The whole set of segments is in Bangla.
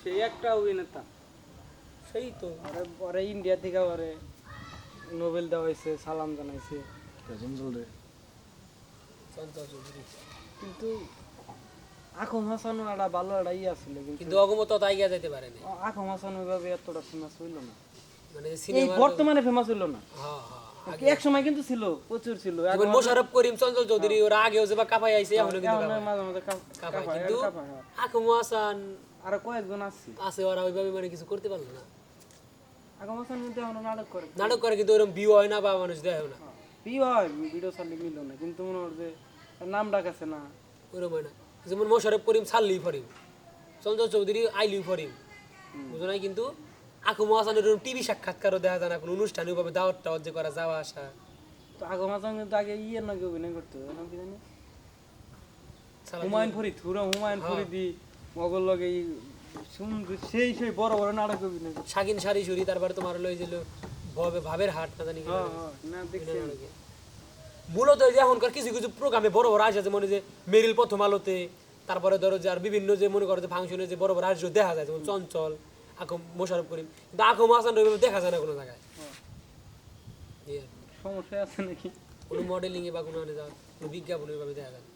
সেই একটা অভিনেতা। সেই তো। আরে পরে ইন্ডিয়া থেকে পরে নোবেল দেওয়া হয়েছে সালাম জানাইছে। কিন্তু আখম হাসানও একটা ভালো একটা ইয়ে ছিল কিন্তু অগমত তাই গিয়া যাইতে পারেনি আকম হাসান ওইভাবে এতটা ফেমাস হইল না। এই সিনেমা বর্তমানে ফেমাস হইল না। হ্যাঁ হ্যাঁ এক সময় কিন্তু ছিল প্রচুর ছিল। এখন মোশারফ করিম চঞ্চল চৌধুরী ওরা আগেও যে বা কাপাই আইছে এখনও কিন্তু মাঝে মাঝে হ্যাঁ। আকম হাসান আরও কয়েকজন আসছে আছে ওরা ওইভাবে মানে কিছু করতে পারল না। হাসান কিন্তু এখন নাটক করে। নাটক করে কিন্তু ওরকম ভিউ হয় না বা মানুষ দেয় না। হয় ভিডিও চালিয়ে মিল না কিন্তু মনে হয় যে নাম ডাকাছে না। ওরকম হয় না। যেমন মোশারফ করিম ছাড়লি ফরিম। চঞ্চল চৌধুরী আইলি ফরিম। বুঝো নাই কিন্তু আকম হাসানের টিভি সাক্ষাৎকারও দেখা যায় না কোনো অনুষ্ঠানে ওইভাবে দাওয়াত টাওয়াত যে করা যাওয়া আসা। তো আগম হাসান কিন্তু আগে ইয়ের নাকি অভিনয় করতো নাম কি জানি? হুমায়ুন ফরিদ হুমায়ুন ফরিদি মগল লগে সেই সেই বড় বড় নাটক অভিনয় শাকিন সুরি তারপরে তোমার লই ভবে ভাবের হাট না জানি হ্যাঁ হ্যাঁ না দেখছি মূলত যে এখনকার কিছু কিছু প্রোগ্রামে বড় বড় আসে মনে যে মেরিল প্রথম আলোতে তারপরে ধরো যে আর বিভিন্ন যে মনে করো যে ফাংশনে যে বড় বড় আসে দেখা যায় যেমন চঞ্চল আকম মোশারফ করিম। কিন্তু আকম হাসান ওইভাবে দেখা যায় না কোনো জায়গায়। এই আর কি। সমস্যা আছে নাকি? কোনো মডেলিং এ বা কোনো কোনো বিজ্ঞাপন ওইভাবে দেখা যায়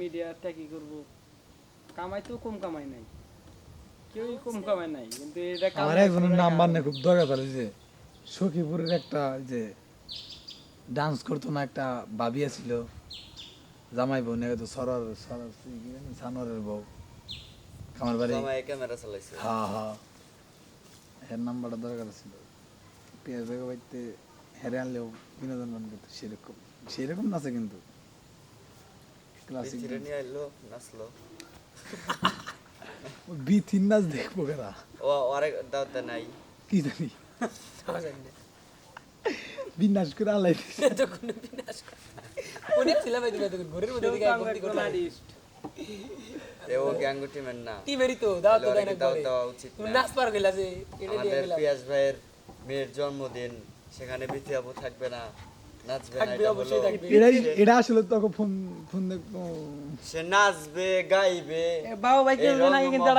মিডিয়াটা কি করব। কামাই তো কম কামাই নাই। কেউই কম কামাই নাই কিন্তু এটা আমার একজনের নাম বান্নে খুব দরকার পড়ে যে সখীপুরের একটা যে ডান্স করতো না একটা বাবি ছিল জামাই বউ তো সরার সরার কি বউ। আমার বাড়ি ক্যামেরা চালাইছে হ্যাঁ হ্যাঁ এর নাম্বারটা দরকার ছিল পেঁয়াজ বেগে বাড়িতে হেরে আনলেও বিনোদন গান করতো সেরকম সেরকম নাচে কিন্তু ক্লাসিক নিয়ে আইলো নাচলো বি তিন নাচ দেখব কেনা ও আরেক দাওয়াত নাই কি জানি। বিনাশ করে আলাই দিছে। বিনাশ ঘরের মধ্যে দিকে বন্দি করলাম। এ ও টিমের না? টিমেরই তো, দাওয়াত তো দেয় না ওরা কি দাওয়াত ঘরে। দেওয়া উচিত তুমি নাচ পার গেলা যে, আমাদের পিয়াস ভাইয়ের মেয়ের জন্মদিন সেখানে বিথি আপু থাকবে না নাচবে না এটা অবশ্যই হলো- এটা এটা আসলে তখন ফোন ফোন সে নাচবে গাইবে বাবা ভাই কিন্তু একটা